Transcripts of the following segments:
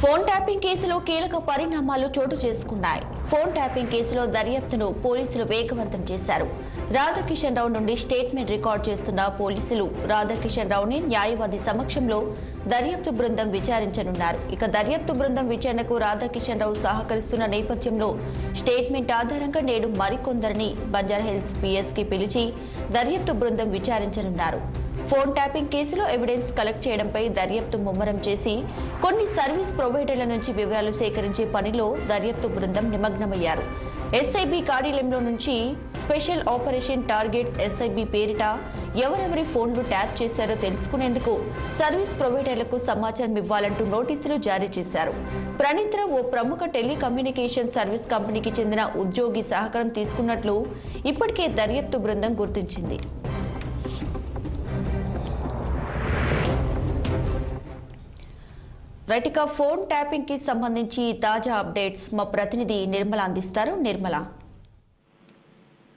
Phone tapping కేసులో కీలక పరిణామాలు చోటు చేసుకున్నాయి. ఫోన్ ట్యాపింగ్ కేసులో దర్యాప్తును పోలీసులు వేగవంతం చేశారు. రాధాకిషన్ రావు నుండి స్టేట్మెంట్ రికార్డ్ చేస్తున్న పోలీసులు రాధాకిషన్ రావుని న్యాయవాది సమక్షంలో దర్యాప్తు బృందం విచారించనున్నారు. ఇక దర్యాప్తు బృందం విచారణకు రాధాకిషన్ రావు సహకరిస్తున్న నేపథ్యంలో స్టేట్మెంట్ ఆధారంగా నేడు మరికొందరిని బంజారాహిల్స్ పిఎస్కి పిలిచి దర్యాప్తు బృందం విచారించనున్నారు. ఫోన్ ట్యాపింగ్ కేసులో ఎవిడెన్స్ కలెక్ట్ చేయడంపై దర్యాప్తు ముమ్మరం చేసి కొన్ని సర్వీస్ ప్రొవైడర్ల నుంచి వివరాలు సేకరించే పనిలో దర్యాప్తు బృందం నిమగ్నమయ్యారు. ఎస్ఐబి కార్యాలయంలో నుంచి స్పెషల్ ఆపరేషన్ టార్గెట్స్ ఎస్ఐబి పేరిట ఎవరెవరి ఫోన్లు ట్యాప్ చేశారో తెలుసుకునేందుకు సర్వీస్ ప్రొవైడర్లకు సమాచారం ఇవ్వాలంటూ నోటీసులు జారీ చేశారు. ప్రణీత్ర ఓ ప్రముఖ టెలికమ్యూనికేషన్ సర్వీస్ కంపెనీకి చెందిన ఉద్యోగి సహకారం తీసుకున్నట్లు ఇప్పటికే దర్యాప్తు బృందం గుర్తించింది. రైట్ ఫోన్ ట్యాపింగ్కి సంబంధించి తాజా అప్డేట్స్ మా ప్రతినిధి నిర్మల అందిస్తారు. నిర్మల.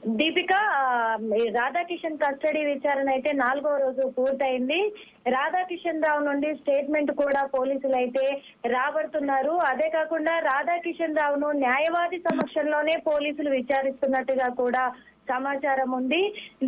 దీపిక రాధాకిషన్ కస్టడీ విచారణ అయితే నాలుగో రోజు పూర్తయింది. రాధాకిషన్ రావు నుండి స్టేట్మెంట్ కూడా పోలీసులు అయితే రాబడుతున్నారు. అదే కాకుండా రాధాకిషన్ రావును న్యాయవాది సమక్షంలోనే పోలీసులు విచారిస్తున్నట్టుగా కూడా సమాచారం ఉంది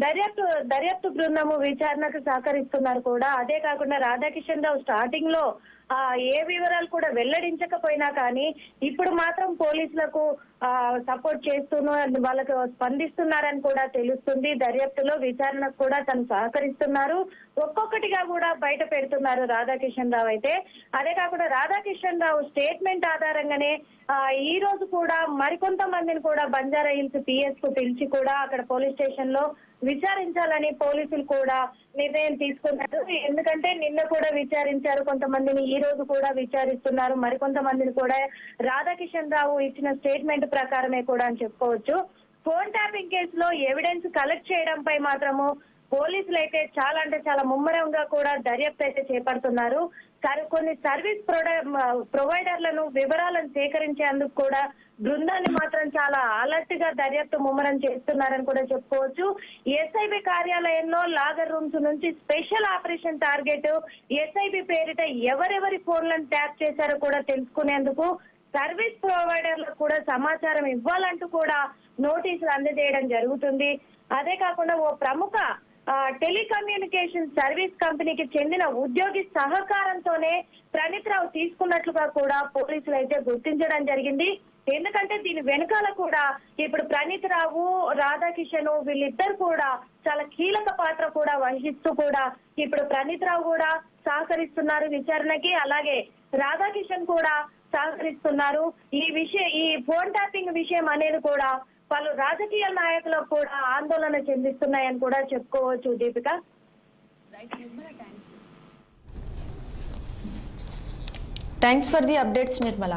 దర్యాప్తు దర్యాప్తు బృందము విచారణకు సహకరిస్తున్నారు కూడా. అదే కాకుండా రాధాకిషన్ రావు స్టార్టింగ్లో ఆ ఏ వివరాలు కూడా వెల్లడించకపోయినా కానీ ఇప్పుడు మాత్రం పోలీసులకు ఆ సపోర్ట్ చేస్తున్నారు వాళ్ళకు స్పందిస్తున్నారని కూడా తెలుస్తుంది. దర్యాప్తులో విచారణకు కూడా తను సహకరిస్తున్నారు. ఒక్కొక్కటిగా కూడా బయట పెడుతున్నారు రాధాకిషన్ రావు అయితే. అదే కాకుండా రాధాకిషన్ రావు స్టేట్మెంట్ ఆధారంగానే ఆ ఈ రోజు కూడా మరికొంతమందిని కూడా బంజారా హిల్స్ పిఎస్కు పిలిచి కూడా అక్కడ పోలీస్ స్టేషన్లో విచారించాలని పోలీసులు కూడా నిర్ణయం తీసుకున్నారు. ఎందుకంటే నిన్న కూడా విచారించారు కొంతమందిని ఈ రోజు కూడా విచారిస్తున్నారు. మరికొంతమందిని కూడా రాధాకిషన్ రావు ఇచ్చిన స్టేట్మెంట్ ప్రకారమే కూడా అని చెప్పుకోవచ్చు. ఫోన్ ట్యాపింగ్ కేసులో ఎవిడెన్స్ కలెక్ట్ చేయడంపై మాత్రము పోలీసులు అయితే చాలా అంటే చాలా ముమ్మరంగా కూడా దర్యాప్తు అయితే చేపడుతున్నారు. కొన్ని సర్వీస్ ప్రొవైడర్లను వివరాలను సేకరించేందుకు కూడా బృందాన్ని మాత్రం చాలా అలర్ట్గా దర్యాప్తు ముమ్మరం చేస్తున్నారని కూడా చెప్పుకోవచ్చు. ఎస్ఐబి కార్యాలయంలో లాగర్ రూమ్స్ నుంచి స్పెషల్ ఆపరేషన్ టార్గెట్ ఎస్ఐబి పేరిట ఎవరెవరి ఫోన్లను ట్యాప్ చేశారో కూడా తెలుసుకునేందుకు సర్వీస్ ప్రొవైడర్లకు కూడా సమాచారం ఇవ్వాలంటూ కూడా నోటీసులు అందజేయడం జరుగుతుంది. అదే కాకుండా ఓ ప్రముఖ టెలికమ్యూనికేషన్ సర్వీస్ కంపెనీకి చెందిన ఉద్యోగి సహకారంతోనే ప్రణీత్ రావు తీసుకున్నట్లుగా కూడా పోలీసులు అయితే గుర్తించడం జరిగింది. ఎందుకంటే దీని వెనకాల కూడా ఇప్పుడు ప్రణీత్ రావు రాధాకిషన్ వీళ్ళిద్దరు కూడా చాలా కీలక పాత్ర కూడా వహిస్తూ కూడా ఇప్పుడు ప్రణీత్ రావు కూడా సహకరిస్తున్నారు విచారణకి. అలాగే రాధాకిషన్ కూడా సహకరిస్తున్నారు. ఈ విషయం ఈ ఫోన్ ట్యాపింగ్ విషయం అనేది కూడా పలు రాజకీయ నాయకులకు కూడా ఆందోళన చెందిస్తున్నాయని కూడా చెప్పుకోవచ్చు Deepika. Thanks for the updates Nirmala.